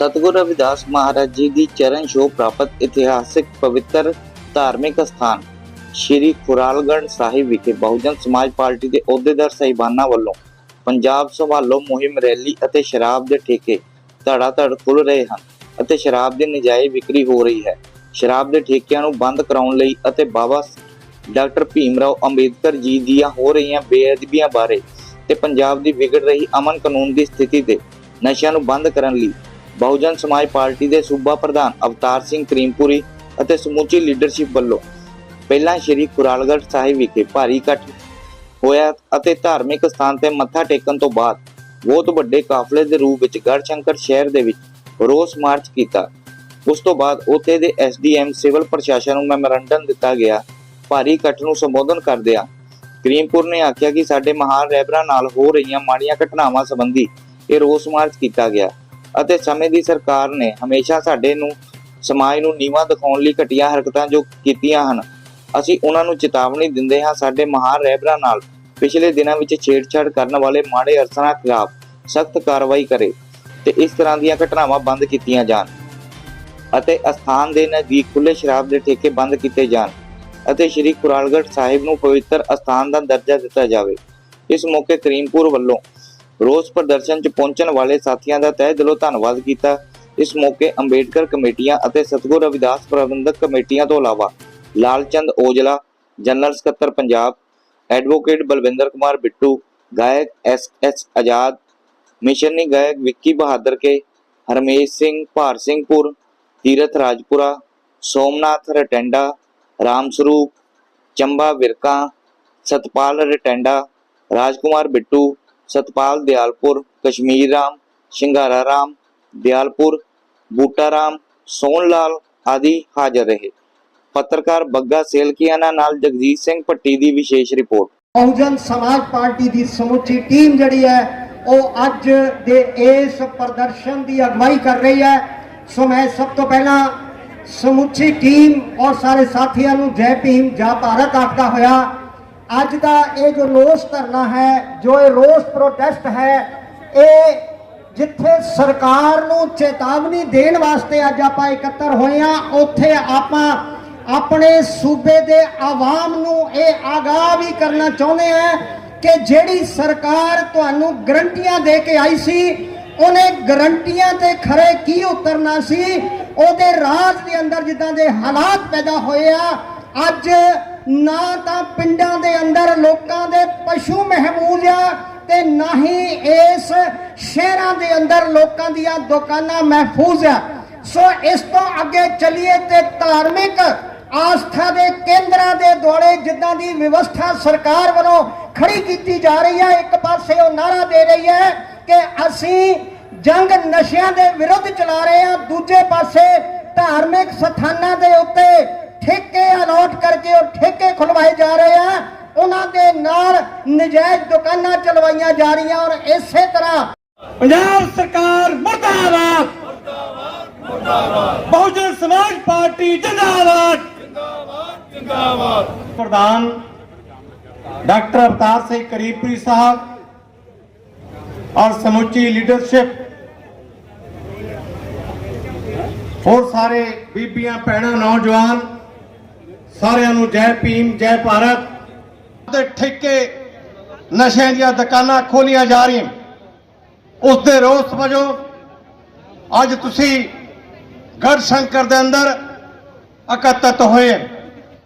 ਸਤਿਗੁਰੂ ਰਵਿਦਾਸ ਮਹਾਰਾਜ ਜੀ ਦੀ ਚਰਨ ਛੋਹ ਪ੍ਰਾਪਤ ਇਤਿਹਾਸਿਕ ਪਵਿੱਤਰ ਧਾਰਮਿਕ ਸਥਾਨ ਸ਼੍ਰੀ ਖੁਰਾਲਗੜ੍ਹ ਸਾਹਿਬ ਵਿਖੇ ਬਹੁਜਨ ਸਮਾਜ ਪਾਰਟੀ ਦੇ ਅਹੁਦੇਦਾਰ ਸਹਿਬਾਨਾਂ ਵੱਲੋਂ ਪੰਜਾਬ ਸੰਭਾਲੋ ਮੁਹਿੰਮ ਰੈਲੀ ਅਤੇ ਸ਼ਰਾਬ ਦੇ ਠੇਕੇ ਧੜਾ-ਧੜ ਖੁੱਲ ਰਹੇ ਹਨ ਅਤੇ ਸ਼ਰਾਬ ਦੀ ਨਜਾਇਜ਼ ਵਿਕਰੀ ਹੋ ਰਹੀ ਹੈ। ਸ਼ਰਾਬ ਦੇ ਠੇਕਿਆਂ ਨੂੰ ਬੰਦ ਕਰਾਉਣ ਲਈ ਅਤੇ ਬਾਬਾ ਡਾਕਟਰ ਭੀਮ ਰਾਓ ਅੰਬੇਦਕਰ ਜੀ ਦੀਆਂ ਹੋ ਰਹੀਆਂ ਬੇਅਦਬੀਆਂ ਬਾਰੇ ਤੇ ਪੰਜਾਬ ਦੀ ਵਿਗੜ ਰਹੀ ਅਮਨ ਕਾਨੂੰਨ ਦੀ ਸਥਿਤੀ ਤੇ ਨਸ਼ਿਆਂ ਨੂੰ ਬੰਦ ਕਰਨ ਲਈ ਬਹੁਜਨ ਸਮਾਜ ਪਾਰਟੀ ਦੇ ਸੂਬਾ ਪ੍ਰਧਾਨ ਅਵਤਾਰ ਸਿੰਘ ਕਰੀਮਪੁਰੀ ਅਤੇ ਸਮੁੱਚੀ ਲੀਡਰਸ਼ਿਪ ਵੱਲੋਂ ਪਹਿਲਾਂ ਸ਼੍ਰੀ ਕੁਰਾਲਗੜ੍ਹ ਸਾਹਿਬ ਵਿਖੇ ਭਾਰੀ ਇਕੱਠ ਹੋਇਆ ਅਤੇ ਧਾਰਮਿਕ ਸਥਾਨ ਤੇ ਮੱਥਾ ਟੇਕਣ ਤੋਂ ਬਾਅਦ ਬਹੁਤ ਵੱਡੇ ਕਾਫਲੇ ਦੇ ਰੂਪ ਵਿੱਚ ਗੜਸ਼ੰਕਰ ਸ਼ਹਿਰ ਦੇ ਵਿੱਚ ਰੋਸ ਮਾਰਚ ਕੀਤਾ। ਉਸ ਤੋਂ ਬਾਅਦ ਉੱਥੇ ਦੇ ਐਸਡੀਐਮ ਸਿਵਲ ਪ੍ਰਸ਼ਾਸਨ ਨੂੰ ਮੈਮੋਰੰਡਮ ਦਿੱਤਾ ਗਿਆ। ਭਾਰੀ ਇਕੱਠ ਨੂੰ ਸੰਬੋਧਨ ਕਰਦਿਆਂ ਕਰੀਮਪੁਰ ਨੇ ਆਖਿਆ ਕਿ ਸਾਡੇ ਮਹਾਨ ਰਹਿਬਰਾਂ ਨਾਲ ਹੋ ਰਹੀਆਂ ਮਾੜੀਆਂ ਘਟਨਾਵਾਂ ਸੰਬੰਧੀ ਇਹ ਰੋਸ ਮਾਰਚ ਕੀਤਾ ਗਿਆ। ਅਤੇ ਸਮੇਂ ਦੀ ਸਰਕਾਰ ਨੇ ਹਮੇਸ਼ਾ ਸਾਡੇ ਨੂੰ, ਸਮਾਜ ਨੂੰ ਨੀਵਾਂ ਦਿਖਾਉਣ ਲਈ ਘਟੀਆਂ ਹਰਕਤਾਂ ਜੋ ਕੀਤੀਆਂ ਹਨ, ਅਸੀਂ ਉਹਨਾਂ ਨੂੰ ਚੇਤਾਵਨੀ ਦਿੰਦੇ ਹਾਂ ਸਾਡੇ ਮਹਾਨ ਰਹਿਬਰਾਂ ਨਾਲ, ਪਿਛਲੇ ਦਿਨਾਂ ਵਿੱਚ ਛੇੜਛਾੜ ਕਰਨ ਵਾਲੇ ਮਾੜੇ ਅਰਸਰਾਂ ਖਿਲਾਫ ਸਖਤ ਕਾਰਵਾਈ ਕਰੇ ਤੇ ਇਸ ਤਰ੍ਹਾਂ ਦੀਆਂ ਘਟਨਾਵਾਂ ਬੰਦ ਕੀਤੀਆਂ ਜਾਣ ਅਤੇ ਅਸਥਾਨ ਦੇ ਨਜ਼ਦੀਕ ਖੁੱਲੇ ਸ਼ਰਾਬ ਦੇ ਠੇਕੇ ਬੰਦ ਕੀਤੇ ਜਾਣ ਅਤੇ ਸ਼੍ਰੀ ਕੁਰਾਲਗੜ੍ਹ ਸਾਹਿਬ ਨੂੰ ਪਵਿੱਤਰ ਅਸਥਾਨ ਦਾ ਦਰਜਾ ਦਿੱਤਾ ਜਾਵੇ। ਇਸ ਮੌਕੇ ਕਰੀਮਪੁਰ ਵੱਲੋਂ ਰੋਸ ਪ੍ਰਦਰਸ਼ਨ 'ਚ ਪਹੁੰਚਣ ਵਾਲੇ ਸਾਥੀਆਂ ਦਾ ਤਹਿ ਦਿਲੋਂ ਧੰਨਵਾਦ ਕੀਤਾ। ਇਸ ਮੌਕੇ ਅੰਬੇਡਕਰ ਕਮੇਟੀਆਂ ਅਤੇ ਸਤਗੁਰ ਰਵਿਦਾਸ ਪ੍ਰਬੰਧਕ ਕਮੇਟੀਆਂ ਤੋਂ ਇਲਾਵਾ ਲਾਲਚੰਦ ਔਜਲਾ, ਜਨਰਲ ਸਕੱਤਰ ਪੰਜਾਬ, ਐਡਵੋਕੇਟ ਬਲਵਿੰਦਰ ਕੁਮਾਰ ਬਿੱਟੂ, ਗਾਇਕ ਐਸ ਐਸ ਆਜ਼ਾਦ ਮਿਸ਼ਨਨੀ ਗਾਇਕ ਵਿੱਕੀ ਬਹਾਦਰ ਕੇ, ਹਰਮੇਸ਼ ਸਿੰਘ, ਭਾਰ ਸਿੰਘਪੁਰ, ਤੀਰਥ ਰਾਜਪੁਰਾ, ਸੋਮਨਾਥ ਰਟੈਂਡਾ, ਰਾਮ ਸਰੂਪ, ਚੰਬਾ ਵਿਰਕਾ, ਸਤਪਾਲ ਰਟੈਂਡਾ, ਰਾਜਕੁਮਾਰ ਬਿੱਟੂ ਸਤਪਾਲ ਦਿਆਲਪੁਰ, ਕਸ਼ਮੀਰ ਰਾਮ, ਸ਼ਿੰਗਾਰਾ ਰਾਮ, ਦਿਆਲਪੁਰ, ਬੂਟਾ ਰਾਮ ਸੋਨ ਲਾਲ ਆਦਿ ਹਾਜ਼ਰ ਰਹੇ। ਪੱਤਰਕਾਰ ਬੱਗਾ ਸੇਲਕੀਆਨਾ ਨਾਲ ਜਗਜੀਤ ਸਿੰਘ ਭੱਟੀ ਦੀ ਵਿਸ਼ੇਸ਼ ਰਿਪੋਰਟ। ਬਹੁਜਨ ਸਮਾਜ ਪਾਰਟੀ ਦੀ ਸਮੁੱਚੀ ਟੀਮ ਜਿਹੜੀ ਹੈ, ਉਹ ਅੱਜ ਦੇ ਇਸ ਪ੍ਰਦਰਸ਼ਨ ਦੀ ਅਗਵਾਈ ਕਰ ਰਹੀ ਹੈ। ਸੋ ਮੈਂ ਸਭ ਤੋਂ ਪਹਿਲਾਂ ਸਮੁੱਚੀ ਟੀਮ ਔਰ ਸਾਰੇ ਸਾਥੀਆਂ ਨੂੰ ਜੈ ਭੀਮ, ਜੈ ਭਾਰਤ ਆਖਦਾ ਹੋਇਆ ਅੱਜ ਦਾ ਇਹ ਜੋ ਰੋਸ ਧਰਨਾ ਹੈ, ਜੋ ਇਹ ਰੋਸ ਪ੍ਰੋਟੈਸਟ ਹੈ, ਇਹ ਜਿੱਥੇ ਸਰਕਾਰ ਨੂੰ ਚੇਤਾਵਨੀ ਦੇਣ ਵਾਸਤੇ ਅੱਜ ਆਪਾਂ ਇਕੱਤਰ ਹੋਏ ਆ ਉੱਥੇ ਆਪਾਂ ਆਪਣੇ ਸੂਬੇ ਦੇ ਆਵਾਮ ਨੂੰ ਇਹ ਆਗਾਹ ਵੀ ਕਰਨਾ ਚਾਹੁੰਦੇ ਆ ਕਿ ਜਿਹੜੀ ਸਰਕਾਰ ਤੁਹਾਨੂੰ ਗਰੰਟੀਆਂ ਦੇ ਕੇ ਆਈ ਸੀ, ਉਹਨੇ ਗਰੰਟੀਆਂ ਤੇ ਖਰੇ ਕੀ ਉਤਰਨਾ ਸੀ? ਉਹਦੇ ਰਾਜ ਦੇ ਅੰਦਰ ਜਿੱਦਾਂ ਦੇ ਹਾਲਾਤ ਪੈਦਾ ਹੋਏ ਆ, ਅੱਜ ਨਾ ਤਾਂ ਪਿੰਡਾਂ ਦੇ ਅੰਦਰ ਲੋਕਾਂ ਦੇ ਪਸ਼ੂ ਮਹਿਮੂਦ ਆ ਤੇ ਨਾ ਹੀ ਇਸ ਸ਼ਹਿਰਾਂ ਦੇ ਅੰਦਰ ਲੋਕਾਂ ਦੀਆਂ ਦੁਕਾਨਾਂ ਮਹਿਫੂਜ਼ ਆ। ਸੋ ਇਸ ਤੋਂ ਅੱਗੇ ਚੱਲੀਏ ਤੇ ਧਾਰਮਿਕ ਆਸਥਾ ਦੇ ਕੇਂਦਰਾਂ ਦੇ ਦੁਆਲੇ ਜਿੱਦਾਂ ਦੀ ਵਿਵਸਥਾ ਸਰਕਾਰ ਵੱਲੋਂ ਖੜੀ ਕੀਤੀ ਜਾ ਰਹੀ ਹੈ ਇੱਕ ਪਾਸੇ ਉਹ ਨਾਰਾ ਦੇ ਰਹੀ ਹੈ ਕਿ ਅਸੀਂ ਜੰਗ ਨਸ਼ਿਆਂ ਦੇ ਵਿਰੁੱਧ ਚਲਾ ਰਹੇ ਹਾਂ ਦੂਜੇ ਪਾਸੇ ਧਾਰਮਿਕ ਸਥਾਨਾਂ ਦੇ ਉੱਤੇ ਠੇਕੇ ਅਲਾਟ ਕਰਕੇ ਉਹ ਠੇਕੇ ਖੁਲਵਾਏ ਜਾ ਰਹੇ ਆ ਉਹਨਾਂ ਦੇ ਨਾਲ ਨਜਾਇਜ਼ ਦੁਕਾਨਾਂ ਚਲਵਾਈਆਂ ਜਾ ਰਹੀਆਂ ਔਰ ਇਸੇ ਤਰ੍ਹਾਂ ਪੰਜਾਬ ਸਰਕਾਰ ਮੁਰਦਾਬਾਦ। ਬਹੁਜਨ ਸਮਾਜ ਪਾਰਟੀ ਜਿੰਦਾਬਾਦ। ਜਿੰਦਾਬਾਦ ਜਿੰਦਾਬਾਦ ਪ੍ਰਧਾਨ ਡਾਕਟਰ ਅਵਤਾਰ ਸਿੰਘ ਕਰੀਮਪੁਰੀ ਸਾਹਿਬ ਔਰ ਸਮੁੱਚੀ ਲੀਡਰਸ਼ਿਪ ਹੋਰ ਸਾਰੇ ਬੀਬੀਆਂ, ਭੈਣਾਂ, ਨੌਜਵਾਨ, ਸਾਰਿਆਂ ਨੂੰ ਜੈ ਭੀਮ, ਜੈ ਭਾਰਤ। ਦੇ ਠੇਕੇ ਨਸ਼ਿਆਂ ਦੀਆਂ ਦੁਕਾਨਾਂ ਖੋਲੀਆਂ ਜਾ ਰਹੀਆਂ। ਉਸ ਦੇ ਰੋਸ ਵਜੋਂ ਅੱਜ ਤੁਸੀਂ ਗੜ ਸ਼ੰਕਰ ਦੇ ਅੰਦਰ ਇਕੱਤਰਤ ਹੋਏ।